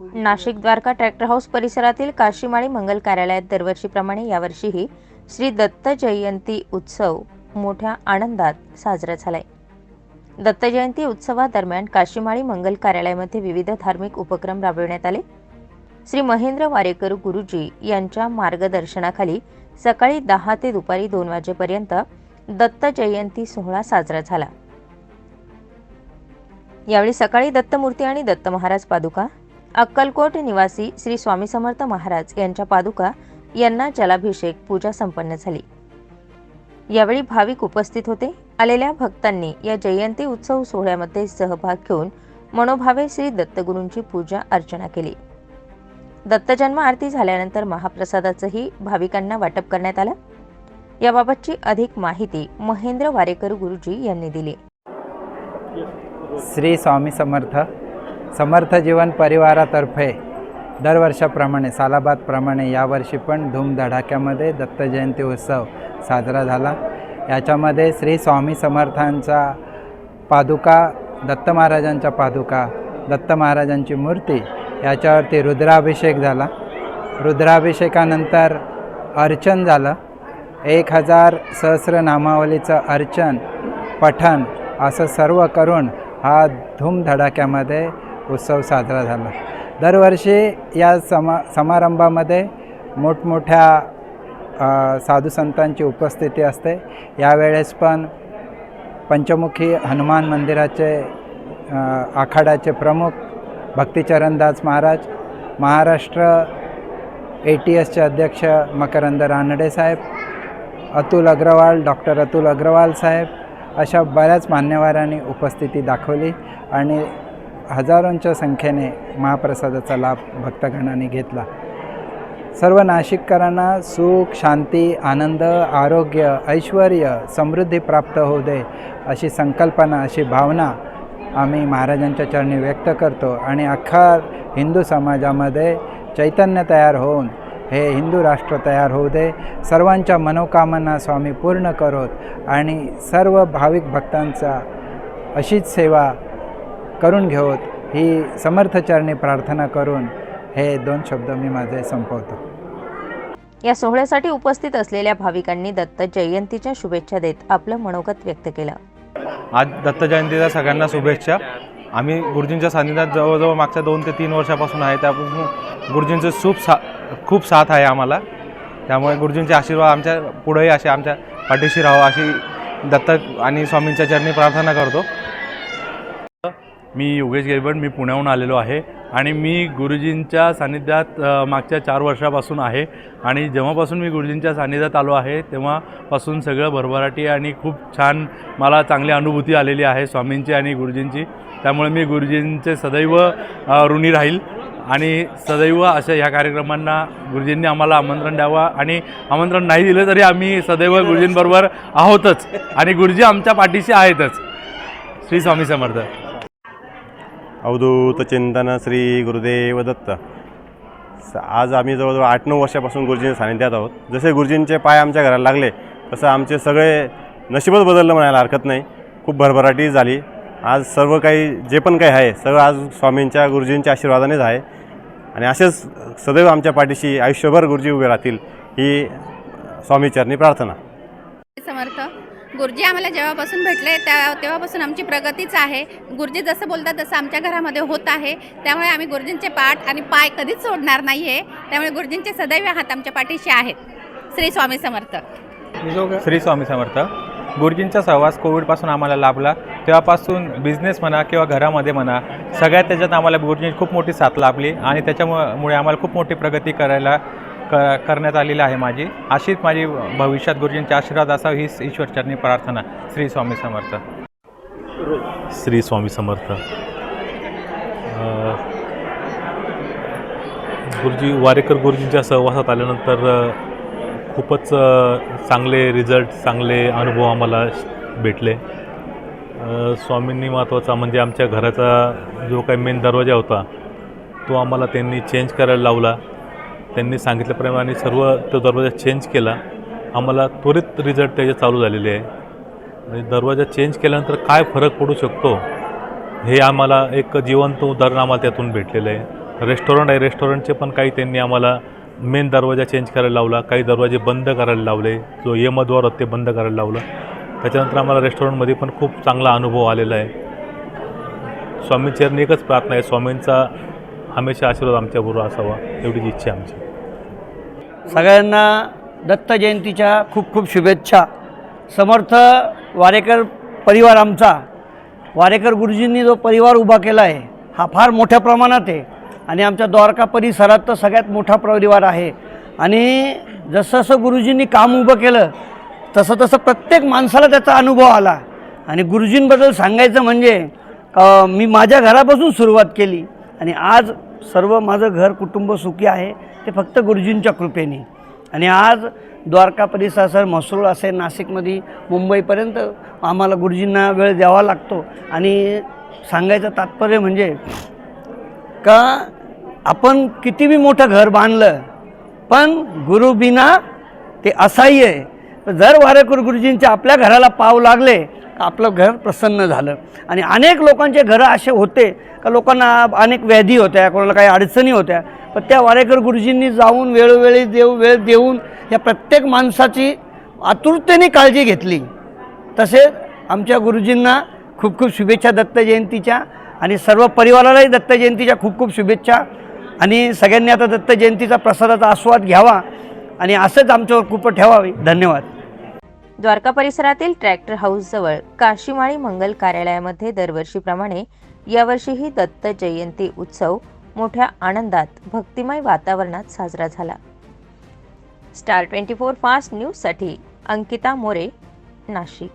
Nashik Dwarka tractor house परिसरातील काशीमाळी मंगल कार्यालयात दरवर्षीप्रमाणे यावर्षीही श्री दत्त जयंती उत्सव मोठ्या आनंदात साजरा झालाय. दत्त जयंती उत्सवादरम्यान काशीमाळी मंगल कार्यालयामध्ये विविध धार्मिक उपक्रम राबविण्यात आले. श्री महेंद्र वारेकर गुरुजी यांच्या मार्गदर्शनाखाली सकाळी दहा ते दुपारी दोन वाजेपर्यंत दत्त जयंती सोहळा साजरा झाला. यावेळी सकाळी दत्तमूर्ती आणि दत्त महाराज पादुका अक्कलकोट निवासी श्री स्वामी समर्थ महाराज यांच्या पादुका यांना जलाभिषेक पूजा संपन्न झाली. यावेळी भाविक उपस्थित होते. आलेल्या भक्तांनी या जयंती उत्सव सोहळ्यामध्ये सहभाग घेऊन मनोभावे श्री दत्तगुरूंची पूजा अर्चना केली. दत्तजन्म आरती झाल्यानंतर महाप्रसादाचंही भाविकांना वाटप करण्यात आलं. याबाबतची अधिक माहिती महेंद्र वारेकर गुरुजी यांनी दिली. श्री स्वामी समर्थ समर्थ जीवन परिवारातर्फे दरवर्षाप्रमाणे सालाबादप्रमाणे यावर्षी पण धूमधडाक्यामध्ये दत्त जयंती उत्सव साजरा झाला. याच्यामध्ये श्री स्वामी समर्थांचा पादुका दत्त महाराजांच्या पादुका दत्त महाराजांची मूर्ती याच्यावरती रुद्राभिषेक झाला. रुद्राभिषेकानंतर अर्चन झालं. एक हजार सहस्र नामावलीचं अर्चन पठण असं सर्व करून हा धूमधडाक्यामध्ये उत्सव साजरा झाला. दरवर्षी या समा समारंभामध्ये मोठमोठ्या साधू साधुसंतांची उपस्थिती असते. यावेळेस पण पंचमुखी हनुमान मंदिराचे आखाड्याचे प्रमुख भक्तिचरणदास महाराज महाराष्ट्र ए टी एसचे अध्यक्ष मकरंद रानडे साहेब अतुल अग्रवाल डॉक्टर अतुल अग्रवाल साहेब अशा बऱ्याच मान्यवरांनी उपस्थिती दाखवली आणि हजारोंच्या संख्येने महाप्रसादाचा लाभ भक्तगणांनी घेतला. सर्व नाशिककरांना सुख शांती आनंद आरोग्य ऐश्वर समृद्धी प्राप्त होऊ दे अशी संकल्पना अशी भावना आम्ही महाराजांच्या चरणी व्यक्त करतो आणि अख्खा हिंदू समाजामध्ये चैतन्य तयार होऊन हे हिंदू राष्ट्र तयार होऊ दे. सर्वांच्या मनोकामना स्वामी पूर्ण करोत आणि सर्व भाविक भक्तांचा अशीच सेवा करून घेऊत ही समर्थचरणी प्रार्थना करून हे दोन शब्द मी माझे संपवतो. या सोहळ्यासाठी उपस्थित असलेल्या भाविकांनी दत्त जयंतीच्या शुभेच्छा देत आपलं मनोगत व्यक्त केलं. आज दत्त जयंतीच्या सगळ्यांना शुभेच्छा. आम्ही गुरुजींच्या सान्निध्यात जवळजवळ मागच्या दोन ते तीन वर्षापासून आहे त्यापासून गुरुजींचं खूप सा खूप साथ आहे आम्हाला. त्यामुळे गुरुजींचे आशीर्वाद आमच्या पुढेही असे आमच्या पाठीशी राहावं अशी दत्त आणि स्वामींच्या चरणी प्रार्थना करतो. मी योगेश गेरबड मी पुण्याहून आलेलो आहे आणि मी गुरुजींच्या सान्निध्यात मागच्या चार वर्षापासून आहे. आणि जेव्हापासून मी गुरुजींच्या सान्निध्यात आलो आहे तेव्हापासून सगळं भरभराटी आणि खूप छान मला चांगली अनुभूती आलेली आहे स्वामींची आणि गुरुजींची. त्यामुळे मी गुरुजींचे सदैव ऋणी राहील आणि सदैव अशा ह्या कार्यक्रमांना गुरुजींनी आम्हाला आमंत्रण द्यावं आणि आमंत्रण नाही दिलं तरी आम्ही सदैव गुरुजींबरोबर आहोतच आणि गुरुजी आमच्या पाठीशी आहेतच. श्री स्वामी समर्थ. अवधूत चिंतन श्री गुरुदेव दत्त स- आज आम्ही जवळजवळ आठ नऊ वर्षापासून गुरुजींच्या सानिध्यात आहोत. जसे गुरुजींचे पाय आमच्या घराला लागले तसं आमचे सगळे नशीबच बदललं म्हणायला हरकत नाही. खूप भरभराटी झाली. आज सर्व काही जे पण काही आहे सगळं आज स्वामींच्या गुरुजींच्या आशीर्वादानेच आहे. आणि असेच सदैव आमच्या पाठीशी आयुष्यभर गुरुजी उभे राहतील ही स्वामीचरणी प्रार्थना. समर्थ गुरुजी आम्हाला जेव्हापासून भेटले त्या तेव्हापासून आमची प्रगतीच आहे. गुरुजी जसं बोलतात तसं आमच्या घरामध्ये होत आहे. त्यामुळे आम्ही गुरुजींचे पाठ आणि पाय कधीच सोडणार नाही आहे त्यामुळे गुरुजींचे सदैव हात आमच्या पाठीशी आहेत. श्री स्वामी समर्थ. श्री स्वामी समर्थ. गुरुजींचा सहवास कोविडपासून आम्हाला लाभला. तेव्हापासून बिझनेस म्हणा किंवा घरामध्ये म्हणा सगळ्यात त्याच्यात आम्हाला गुरुजींची खूप मोठी साथ लाभली आणि त्याच्यामुळे आम्हाला खूप मोठी प्रगती करायला क करण्यात आलेली आहे माझी. अशीच माझी भविष्यात गुरुजींचा आशीर्वाद असावा हीच ईश्वरचरणी प्रार्थना श्री स्वामी समर्थ. श्री स्वामी समर्थ. गुरुजी वारेकर गुरुजींच्या सहवासात आल्यानंतर खूपच चांगले रिझल्ट चांगले अनुभव आम्हाला भेटले. स्वामींनी महत्त्वाचा म्हणजे आमच्या घराचा जो काही मेन दरवाजा होता तो आम्हाला त्यांनी चेंज करायला लावला. त्यांनी सांगितल्याप्रमाणे सर्व तो दरवाजा चेंज केला. आम्हाला त्वरित रिझल्ट त्याचे चालू झालेले आहे. म्हणजे दरवाजा चेंज केल्यानंतर काय फरक पडू शकतो हे आम्हाला एक जिवंत उदाहरण आम्हाला त्यातून भेटलेलं आहे. रेस्टॉरंट आहे रेस्टॉरंटचे पण काही त्यांनी आम्हाला मेन दरवाजा चेंज करायला लावला काही दरवाजे बंद करायला लावले जो यमद्वार होते ते बंद करायला लावलं. त्याच्यानंतर आम्हाला रेस्टॉरंटमध्ये पण खूप चांगला अनुभव आलेला आहे. स्वामीचरणी एकच प्रार्थना आहे स्वामींचा हमेशा आशीर्वाद आमच्याबरोबर असावा एवढीच इच्छा आहे आमची. सगळ्यांना दत्त जयंतीच्या खूप खूप शुभेच्छा. समर्थ वारेकर परिवार आमचा. वारेकर गुरुजींनी जो परिवार उभा केला आहे हा फार मोठ्या प्रमाणात आहे. आणि आमच्या द्वारका परिसरात तर सगळ्यात मोठा परिवार आहे. आणि जसं जसं गुरुजींनी काम उभं केलं तसं तसं प्रत्येक माणसाला त्याचा अनुभव आला. आणि गुरुजींबद्दल सांगायचं म्हणजे मी माझ्या घरापासून सुरुवात केली. आणि आज सर्व माझं घर कुटुंब सुखी आहे ते फक्त गुरुजींच्या कृपेने. आणि आज द्वारका परिसर असेल म्हसरूळ असेल नाशिकमध्ये मुंबईपर्यंत आम्हाला गुरुजींना वेळ द्यावा लागतो. आणि सांगायचं तात्पर्य म्हणजे का आपण किती बी मोठं घर बांधलं पण गुरुबिना ते असह्य आहे. जर वारेकर गुरुजींच्या आपल्या घराला पाव लागले आपलं घर प्रसन्न झालं. आणि अनेक लोकांचे घरं असे होते का लोकांना अनेक व्याधी होत्या कोणाला काही अडचणी होत्या. पण त्या वारेकर गुरुजींनी जाऊन वेळोवेळी देव वेळ देऊन या प्रत्येक माणसाची आतुरतेने काळजी घेतली. तसेच आमच्या गुरुजींना खूप खूप शुभेच्छा दत्त जयंतीच्या आणि सर्व परिवारालाही दत्त जयंतीच्या खूप खूप शुभेच्छा. आणि सगळ्यांनी आता दत्त जयंतीचा प्रसादाचा आस्वाद घ्यावा आणि असंच आमच्यावर खूप ठेवावी. धन्यवाद. द्वारका परिसरातील ट्रॅक्टर हाऊसजवळ काशीमाळी मंगल कार्यालयामध्ये दरवर्षीप्रमाणे यावर्षीही दत्त जयंती उत्सव मोठ्या आनंदात भक्तिमय वातावरणात साजरा झाला. स्टार ट्वेंटी फोर फास्ट न्यूजसाठी अंकिता मोरे नाशिक.